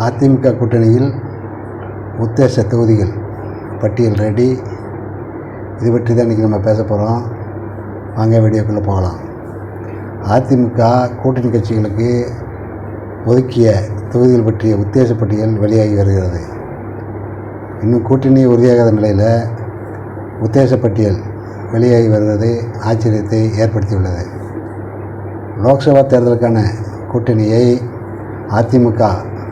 அதிமுக கூட்டணியில் உத்தேச தொகுதிகள் பட்டியல் ரெடி இது பற்றி தான் இன்றைக்கி நம்ம பேச போகிறோம் வாங்க வீடியோக்குள்ளே போகலாம். அதிமுக கூட்டணி கட்சிகளுக்கு ஒதுக்கிய தொகுதிகள் பற்றிய உத்தேச பட்டியல் வெளியாகி வருகிறது. இன்னும் கூட்டணி உறுதியாகாத நிலையில் உத்தேச பட்டியல் வெளியாகி வருவது ஆச்சரியத்தை ஏற்படுத்தியுள்ளது. லோக்சபா தேர்தலுக்கான கூட்டணியை அதிமுக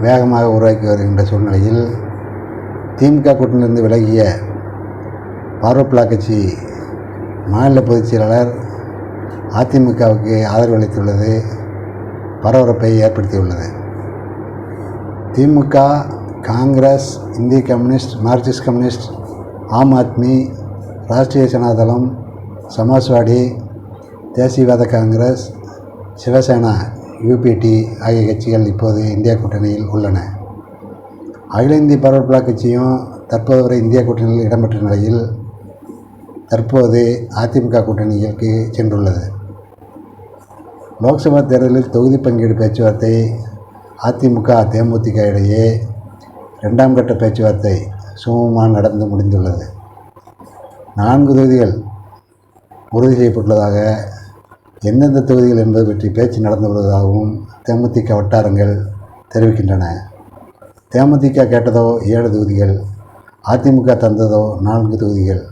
வேகமாக உருவாக்கி வருகின்ற சூழ்நிலையில் திமுக கூட்டணியிலிருந்து விலகிய பார்வப்பிலா கட்சி மாநில பொதுச் செயலாளர் அதிமுகவுக்கு ஆதரவு அளித்துள்ளது பரபரப்பை ஏற்படுத்தியுள்ளது. திமுக காங்கிரஸ் இந்திய communist Marxist communist Aam Aadmi Rashtriya ஜனதாதளம் சமாஜ்வாடி தேசியவாத காங்கிரஸ் சிவசேனா யூபிடி ஆகிய கட்சிகள் இப்போது இந்தியா கூட்டணியில் உள்ளன. அகில இந்திய பரவற்பலா கட்சியும் தற்போது வரை இந்தியா கூட்டணியில் இடம்பெற்ற நிலையில் தற்போது அதிமுக கூட்டணிக்கு சென்றுள்ளது. லோக்சபா தேர்தலில் தொகுதி பங்கீடு பேச்சுவார்த்தை அதிமுக தேமுதிக இடையே ரெண்டாம் கட்ட பேச்சுவார்த்தை சுமூகமாக நடந்து முடிந்துள்ளது. நான்கு தொகுதிகள் உறுதி செய்யப்பட்டுள்ளதாக எந்தெந்த தொகுதிகள் என்பது பற்றி பேச்சு நடந்து வருவதாகவும் தேமுதிக வட்டாரங்கள் தெரிவிக்கின்றன. தேமுதிக கேட்டதோ ஏழு தொகுதிகள் அதிமுக தந்ததோ நான்கு தொகுதிகள்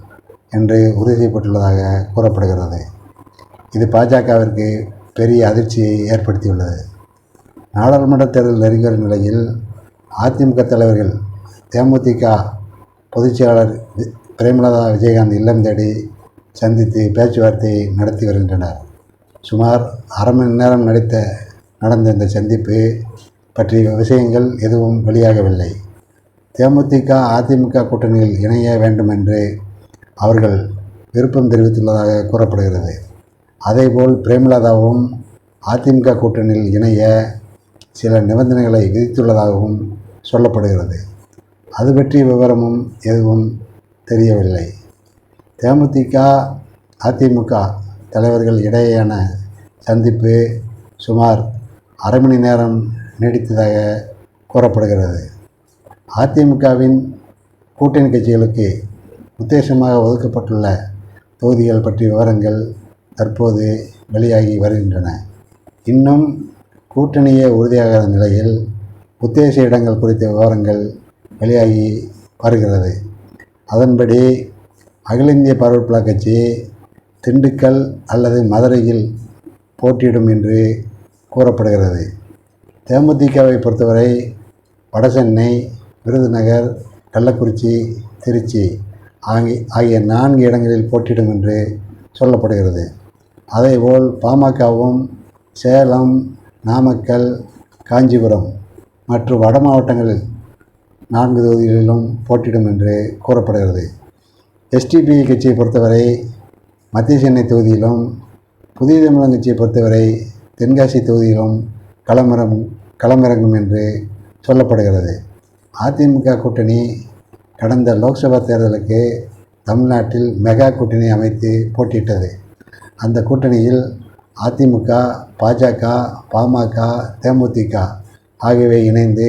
என்று உறுதி செய்யப்பட்டுள்ளதாக கூறப்படுகிறது. இது பாஜகவிற்கு பெரிய அதிர்ச்சியை ஏற்படுத்தியுள்ளது. நாடாளுமன்ற தேர்தல் நெருங்கி வரும் நிலையில் அதிமுக தலைவர்கள் தேமுதிக பொதுச் செயலாளர் பிரேமலதா விஜயகாந்த் இல்லம் தேடி சந்தித்து பேச்சுவார்த்தை நடத்தி வருகின்றனர். சுமார் அரை மணி நேரம் நடித்த நடந்த இந்த சந்திப்பு பற்றிய விஷயங்கள் எதுவும் வெளியாகவில்லை. தேமுதிக அதிமுக கூட்டணியில் இணைய வேண்டும் என்று அவர்கள் விருப்பம் தெரிவித்துள்ளதாக கூறப்படுகிறது. அதேபோல் பிரேமலதாவும் அதிமுக கூட்டணியில் இணைய சில நிபந்தனைகளை விதித்துள்ளதாகவும் சொல்லப்படுகிறது. அது பற்றிய விவரமும் எதுவும் தெரியவில்லை. தேமுதிக அதிமுக தலைவர்கள் இடையேயான சந்திப்பு சுமார் அரை மணி நேரம் நீடித்ததாக கூறப்படுகிறது. அதிமுகவின் கூட்டணி கட்சிகளுக்கு உத்தேசமாக ஒதுக்கப்பட்டுள்ள தொகுதிகள் பற்றிய விவரங்கள் தற்போது வெளியாகி வருகின்றன. இன்னும் கூட்டணியே உறுதியாகாத நிலையில் உத்தேச இடங்கள் குறித்த விவரங்கள் வெளியாகி வருகிறது. அதன்படி அகில இந்திய பார்வைப்பலா கட்சி திண்டுக்கல் அல்லது மதுரையில் போட்டியிடும் என்று கூறப்படுகிறது. தேமுதிகவை பொறுத்தவரை வடசென்னை விருதுநகர் கள்ளக்குறிச்சி திருச்சி ஆகிய ஆகிய நான்கு இடங்களில் போட்டியிடும் என்று சொல்லப்படுகிறது. அதேபோல் பாமகவும் சேலம் நாமக்கல் காஞ்சிபுரம் மற்றும் வட மாவட்டங்களில் நான்கு தொகுதிகளிலும் போட்டியிடும் என்று கூறப்படுகிறது. எஸ்டிபி கட்சியை பொறுத்தவரை மத்திய சென்னை தொகுதியிலும் புதிய தமிழகம் கட்சியை பொறுத்தவரை தென்காசி தொகுதியிலும் களமிறம் களமிறங்கும் என்று சொல்லப்படுகிறது. அதிமுக கூட்டணி கடந்த லோக்சபா தேர்தலுக்கு தமிழ்நாட்டில் மெகா கூட்டணி அமைத்து போட்டியிட்டது. அந்த கூட்டணியில் அதிமுக பாஜக பாமக தேமுதிக ஆகியவை இணைந்து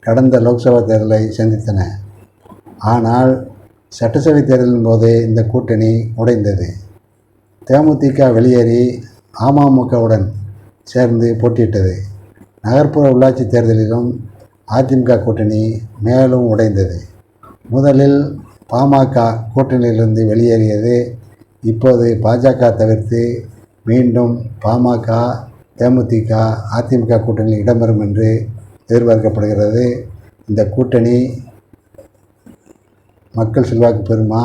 கடந்த லோக்சபா தேர்தலை சந்தித்தன. ஆனால் சட்டசபை தேர்தலின் போது இந்த கூட்டணி உடைந்தது. தேமுதிக வெளியேறி அமமுகவுடன் சேர்ந்து போட்டியிட்டது. நகர்ப்புற உள்ளாட்சி தேர்தலிலும் அதிமுக கூட்டணி மேலும் உடைந்தது. முதலில் பாமக கூட்டணியிலிருந்து வெளியேறியது. இப்போது பாஜக தவிர்த்து மீண்டும் பாமக தேமுதிக அதிமுக கூட்டணியில் இடம்பெறும் என்று எதிர்பார்க்கப்படுகிறது. இந்த கூட்டணி மக்கள் செல்வாக்கு பெறுமா?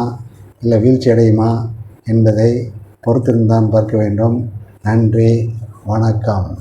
இல்லை வீழ்ச்சி அடையுமா என்பதை பொறுத்திருந்தான் பார்க்க வேண்டும். நன்றி வணக்கம்.